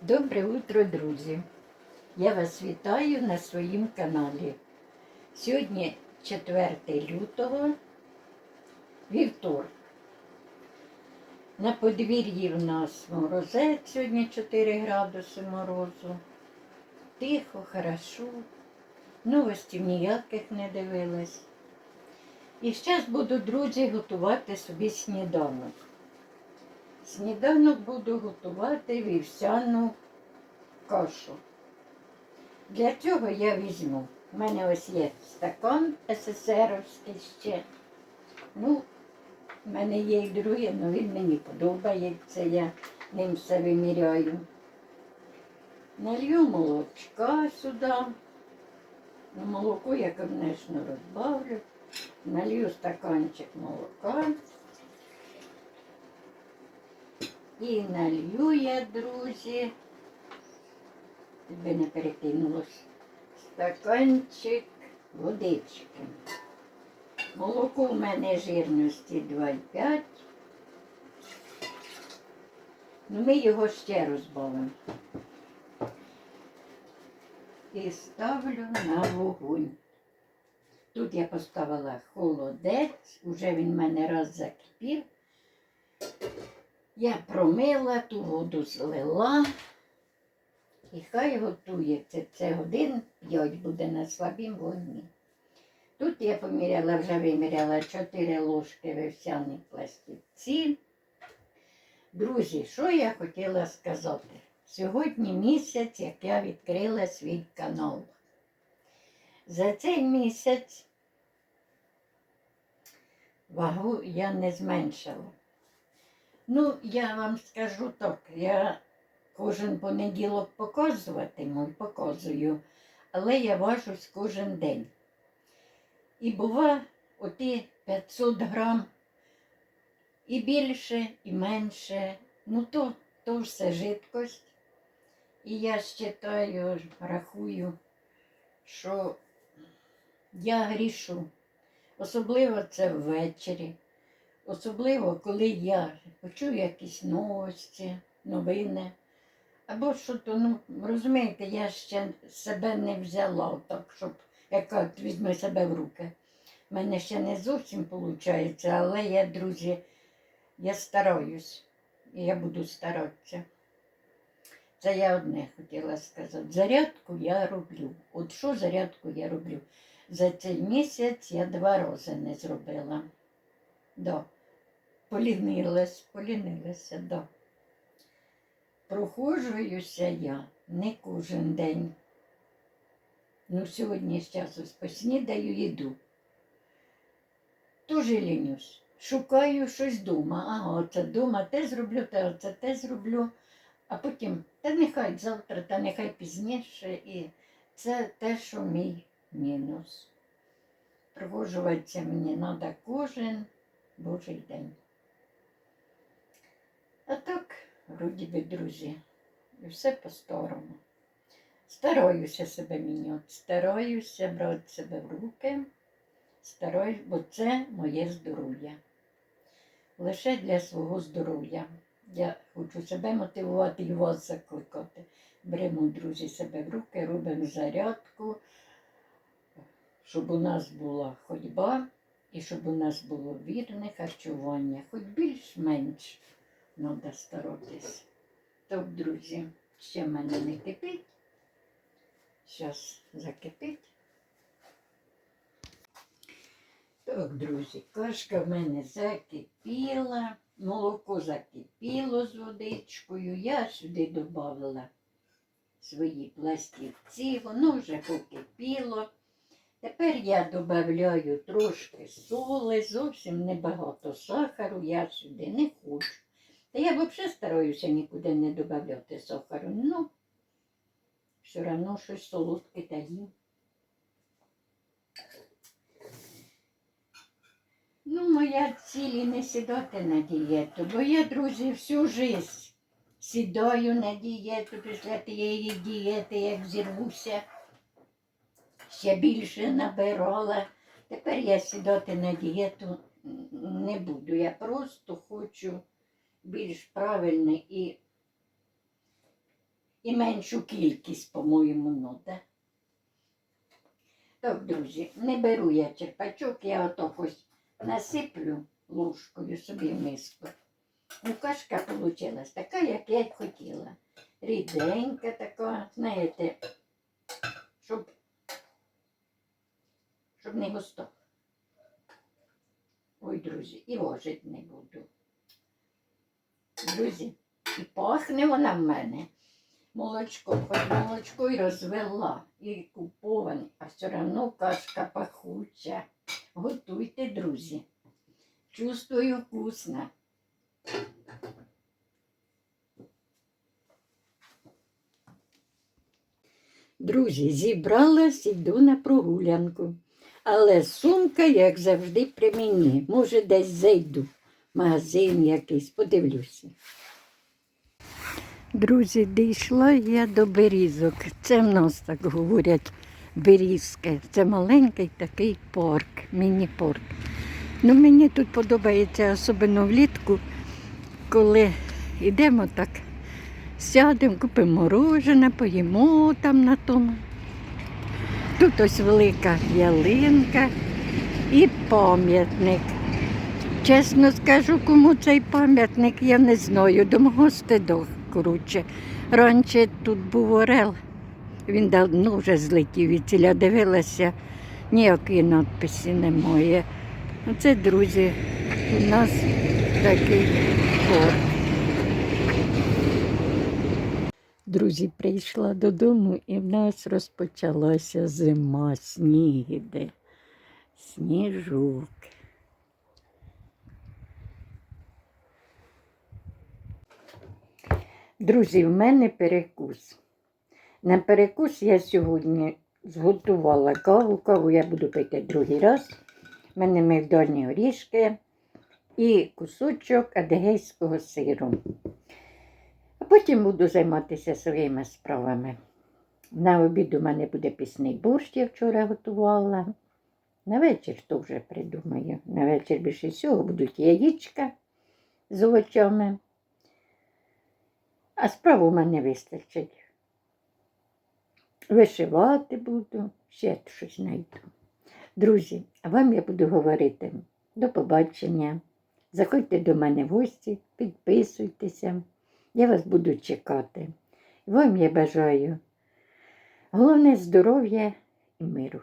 Добре утро, друзі! Я вас вітаю на своїм каналі. Сьогодні 4 лютого, вівторок. На подвір'ї в нас морозець, сьогодні 4 градуси морозу. Тихо, хорошо. Новостів ніяких не дивилась. І зараз буду, друзі, готувати собі сніданок. Сніданок буду готувати вівсяну кашу. Для цього я візьму. У мене ось є стакан СССРовський ще. Ну, в мене є і другий, але він мені подобається, я ним все виміряю. Налью молочка сюди. Ну, молоко я, звісно, розбавлю. Налью стаканчик молока. І налью я, друзі, тебе не перекинулось, стаканчик водички. Молоко в мене жирності 2,5. Ну, ми його ще розбавимо. І ставлю на вогонь. Тут я поставила холодець, уже він в мене раз закипів. Я промила, ту воду злила. І хай готується. Це годин 5 буде на слабім вогні. Тут я поміряла, вже виміряла 4 ложки вівсяних пластівців. Друзі, що я хотіла сказати? Сьогодні місяць, як я відкрила свій канал. За цей місяць вагу я не зменшила. Ну, я вам скажу так, я кожен понеділок показуватиму, показую, але я важусь кожен день. І бува оті 500 грам і більше, і менше. Ну, то, то все жидкость. І я вважаю, рахую, що я грішу. Особливо це ввечері. Особливо, коли я почую якісь новості, новини. Або що то, ну, розумієте, я ще себе не взяла, так, щоб яка от візьме себе в руки. У мене ще не зовсім виходить, але я, друзі, я стараюсь. І я буду старатися. Це я одне хотіла сказати. Зарядку я роблю. От що зарядку я роблю? За цей місяць я два рази не зробила. Да. Полінилась, полінилася, да. Прохожуюся я не кожен день. Ну, сьогодні з часу поснідаю їду. Дуже лінюсь. Шукаю щось дома. Ага, оце дома те зроблю, те оце те зроблю. А потім, та нехай завтра, та нехай пізніше. І це те, що мій мінус. Проводжуватися мені треба кожен божий день. А так, вроді би, друзі, і все по-старому. Стараюся себе міняти, стараюся брати себе в руки, стараюсь, бо це моє здоров'я. Лише для свого здоров'я. Я хочу себе мотивувати і вас закликати. Беремо, друзі, себе в руки, робимо зарядку, щоб у нас була ходьба і щоб у нас було вірне харчування, хоч більш-менш треба старатись. Так, друзі, ще в мене не кипить. Зараз закипить. Так, друзі, кашка в мене закипіла, молоко закипіло з водичкою. Я сюди додавала свої пластівці, воно вже покипіло. Тепер я додаю трошки соли, зовсім небагато сахару, я сюди не хочу. Та я взагалі стараюся нікуди не додати сахару. Ну, все одно щось солодке та їм. Ну, моя цілі не сідати на дієту, бо я, друзі, всю жизнь сідаю на дієту після тієї дієти, як зірвуся, ще більше набирала. Тепер я сідати на дієту не буду. Я просто хочу більш правильне і і меншу кількість, по-моєму, ну, да? Так, друзі, не беру я черпачок, я ото ось насиплю ложкою собі в миску. Ну, кашка вийшла така, як я й хотіла. Ріденька така, знаєте, щоб, щоб не густо. Ой, друзі, і ложить не буду. Друзі, і пахне вона в мене. Молочко, хоч молочко і розвела, і куповане, а все одно кашка пахуча. Готуйте, друзі. Чувствую вкусно. Друзі, зібралась, іду на прогулянку. Але сумка, як завжди, при мені. Може, десь зайду. Магазин якийсь, подивлюся. Друзі, дійшла я до берізок. Це в нас так говорять берізки. Це маленький такий парк, міні-парк. Ну, мені тут подобається, особливо влітку, коли йдемо так, сядемо, купимо морожене, поїмо там на тому. Тут ось велика ялинка і пам'ятник. Чесно скажу, кому цей пам'ятник, я не знаю. До мого стидо, коротше. Раніше тут був орел, він давно вже злетів і ціля дивилася, ніякої надписі немає. Оце, друзі, у нас такий порт. Друзі, прийшла додому і в нас розпочалася зима, сніг іде, сніжок. Друзі, в мене перекус. На перекус я сьогодні зготувала каву. Каву я буду пити другий раз. У мене мигдальні орішки і кусочок адегейського сиру. А потім буду займатися своїми справами. На обід у мене буде пісний борщ, я вчора готувала. На вечір то вже придумаю. На вечір більше всього будуть яєчка з овочами. А справ у мене вистачить. Вишивати буду, ще щось знайду. Друзі, а вам я буду говорити до побачення. Заходьте до мене в гості, підписуйтеся. Я вас буду чекати. Вам я бажаю головне здоров'я і миру.